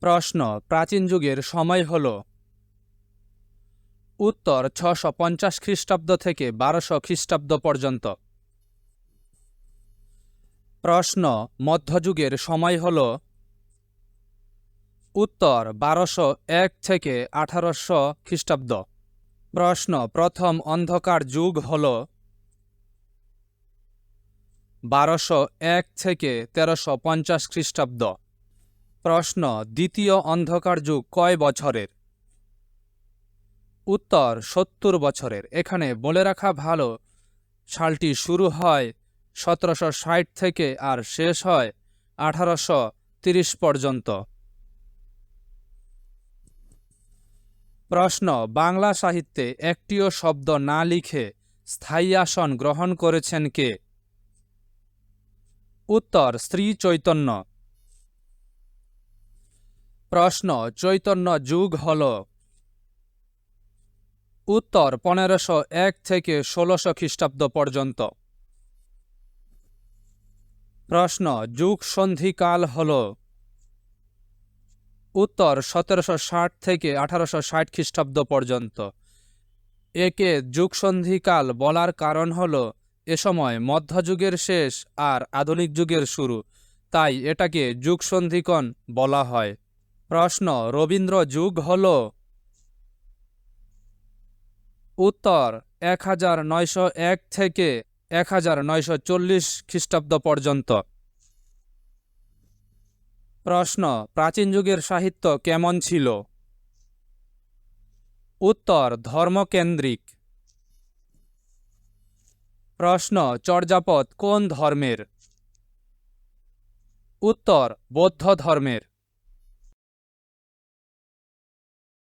প্রশ্ন, প্রাচীন যুগের সময় হল। উত্তর, ছশো পঞ্চাশ খ্রিস্টাব্দ থেকে বারোশো খ্রিস্টাব্দ পর্যন্ত। প্রশ্ন মধ্যযুগের সময় হল। উত্তর, বারোশো এক থেকে আঠারোশো খ্রিস্টাব্দ। প্রশ্ন, প্রথম অন্ধকার যুগ হল। বারোশো এক থেকে তেরোশো পঞ্চাশ খ্রিস্টাব্দ। প্রশ্ন, দ্বিতীয় অন্ধকার যুগ কয় বছরের? উত্তর, সত্তর বছরের। এখানে বলে রাখা ভালো, সালটি শুরু হয় সতেরোশো ষাট থেকে আর শেষ হয় আঠারোশো তিরিশ পর্যন্ত। প্রশ্ন, বাংলা সাহিত্যে একটিও শব্দ না লিখে স্থায়ী আসন গ্রহণ করেছেন কে? উত্তর, শ্রী চৈতন্য। প্রশ্ন, চৈতন্য যুগ হল। উত্তর, পনেরোশো এক থেকে ষোলোশো খ্রিস্টাব্দ পর্যন্ত। প্রশ্ন, যুগ সন্ধিকাল হল? উত্তর, সতেরোশো ষাট থেকে আঠারোশো ষাট খ্রিস্টাব্দ পর্যন্ত। একে যুগসন্ধিকাল বলার কারণ হল, এ সময় মধ্যযুগের শেষ আর আধুনিক যুগের শুরু। তাই এটাকে যুগসন্ধিকণ বলা হয়। প্রশ্ন, রবীন্দ্র যুগ হল? উত্তর, এক হাজার নয়শো এক থেকে এক হাজার নয়শো চল্লিশ খ্রিস্টাব্দ পর্যন্ত। প্রশ্ন, প্রাচীন যুগের সাহিত্য কেমন ছিল? উত্তর, ধর্মকেন্দ্রিক। প্রশ্ন, চর্যাপদ কোন ধর্মের? উত্তর, বৌদ্ধ ধর্মের।